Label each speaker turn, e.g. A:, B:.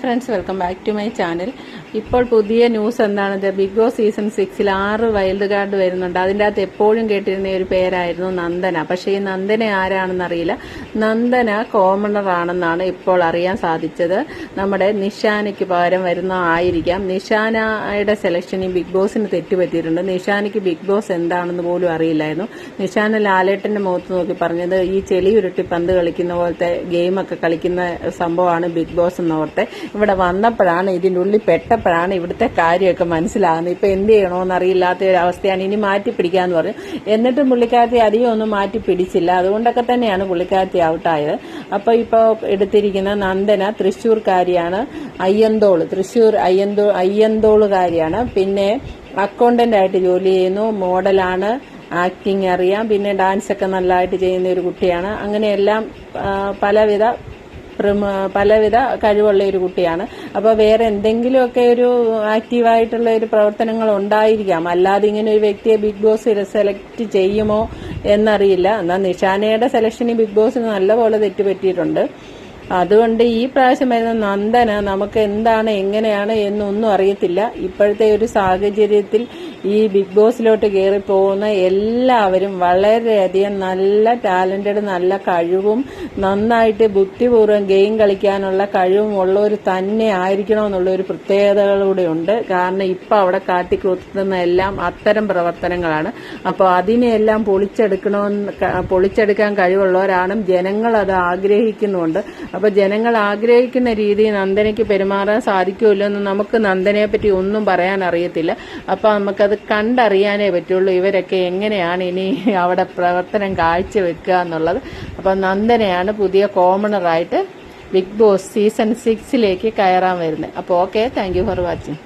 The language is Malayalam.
A: Friends welcome back to my channel ഇപ്പോൾ പുതിയ ന്യൂസ് എന്താണ്? ബിഗ് ബോസ് സീസൺ സിക്സിൽ ആറ് വൈൽഡ് കാർഡ് വരുന്നുണ്ട്. അതിന്റെ അകത്ത് എപ്പോഴും കേട്ടിരുന്ന ഒരു പേരായിരുന്നു നന്ദന. പക്ഷേ ഈ നന്ദന ആരാണെന്ന് അറിയില്ല നന്ദന കോമണർ ആണെന്നാണ് ഇപ്പോൾ അറിയാൻ സാധിച്ചത്. നമ്മുടെ നിഷാനയ്ക്ക് പകരം വരുന്ന ആയിരിക്കാം. നിഷാനയുടെ സെലക്ഷൻ ഈ ബിഗ് ബോസിന് തെറ്റുപറ്റിയിട്ടുണ്ട്. നിഷാനയ്ക്ക് ബിഗ് ബോസ് എന്താണെന്ന് പോലും അറിയില്ലായിരുന്നു. നിഷാന ലാലേട്ടന്റെ മുഖത്ത് നോക്കി പറഞ്ഞത് ഈ ചെളി ഉരുട്ടി പന്ത് കളിക്കുന്ന പോലത്തെ ഗെയിമൊക്കെ കളിക്കുന്ന സംഭവമാണ് ബിഗ് ബോസ് എന്നോർത്തെ. ഇവിടെ വന്നപ്പോഴാണ് ഇതിന്റെ ഉള്ളിൽ പെട്ടപ്പോഴാണ് ഇവിടുത്തെ കാര്യമൊക്കെ മനസ്സിലാകുന്നത്. ഇപ്പം എന്ത് ചെയ്യണമെന്ന് അറിയില്ലാത്ത ഒരു അവസ്ഥയാണ്. ഇനി മാറ്റി പിടിക്കാന്ന് പറഞ്ഞു. എന്നിട്ടും പുള്ളിക്കാരത്തി അധികം ഒന്നും മാറ്റി പിടിച്ചില്ല. അതുകൊണ്ടൊക്കെ തന്നെയാണ് പുള്ളിക്കാരത്തി ഔട്ടായത്. അപ്പോൾ ഇപ്പോൾ എടുത്തിരിക്കുന്ന നന്ദന തൃശ്ശൂർക്കാരിയാണ് അയ്യന്തോൾ തൃശ്ശൂർ അയ്യന്തോ അയ്യന്തോളുകാരിയാണ്. പിന്നെ അക്കൗണ്ടന്റ് ആയിട്ട് ജോലി ചെയ്യുന്നു. മോഡലാണ്. ആക്ടിങ് അറിയാം. പിന്നെ ഡാൻസ് ഒക്കെ നല്ലതായിട്ട് ചെയ്യുന്ന ഒരു കുട്ടിയാണ്. അങ്ങനെയെല്ലാം പലവിധ പലവിധ കഴിവുള്ള ഒരു കുട്ടിയാണ്. അപ്പോൾ വേറെ എന്തെങ്കിലുമൊക്കെ ഒരു ആക്റ്റീവായിട്ടുള്ള ഒരു പ്രവർത്തനങ്ങൾ ഉണ്ടായിരിക്കാം അല്ലാതെ ഇങ്ങനെ ഒരു വ്യക്തിയെ ബിഗ് ബോസ് സെലക്ട് ചെയ്യുമോ എന്നറിയില്ല. എന്നാൽ നിഷാനയുടെ സെലക്ഷന് ബിഗ് ബോസിന് നല്ലപോലെ തെറ്റുപറ്റിയിട്ടുണ്ട്. അതുകൊണ്ട് ഈ പ്രാവശ്യം വരുന്ന നന്ദന നമുക്ക് എന്താണ് എങ്ങനെയാണ് എന്നൊന്നും അറിയത്തില്ല. ഇപ്പോഴത്തെ ഒരു സാഹചര്യത്തിൽ ഈ ബിഗ് ബോസിലോട്ട് കയറി പോകുന്ന എല്ലാവരും വളരെയധികം നല്ല ടാലന്റഡ് നല്ല കഴിവും നന്നായിട്ട് ബുദ്ധിപൂർവം ഗെയിം കളിക്കാനുള്ള കഴിവും ഉള്ളവർ തന്നെ ആയിരിക്കണം എന്നുള്ള ഒരു പ്രത്യേകതകളൂടെ ഉണ്ട്. കാരണം ഇപ്പം അവിടെ കാട്ടിക്കൂത്തുന്ന എല്ലാം അത്തരം പ്രവർത്തനങ്ങളാണ്. അപ്പോൾ അതിനെയെല്ലാം പൊളിച്ചെടുക്കണമെന്ന് പൊളിച്ചെടുക്കാൻ കഴിവുള്ളവരാണ് ജനങ്ങൾ അത് ആഗ്രഹിക്കുന്നുണ്ട്. അപ്പോൾ ജനങ്ങൾ ആഗ്രഹിക്കുന്ന രീതിയിൽ നന്ദനയ്ക്ക് പെരുമാറാൻ സാധിക്കുമല്ലോ എന്ന് നമുക്ക് നന്ദനയെ പറ്റി ഒന്നും പറയാൻ അറിയത്തില്ല. അപ്പോൾ നമുക്കത് കണ്ടറിയാനേ പറ്റുള്ളൂ ഇവരൊക്കെ എങ്ങനെയാണ് ഇനി അവിടെ പ്രവർത്തനം കാഴ്ചവെക്കുക എന്നുള്ളത്. അപ്പോൾ നന്ദനയാണ് പുതിയ കോമണറായിട്ട് ബിഗ് ബോസ് സീസൺ സിക്സിലേക്ക് കയറാൻ വരുന്നത്. അപ്പോൾ ഓക്കെ താങ്ക് ഫോർ വാച്ചിങ്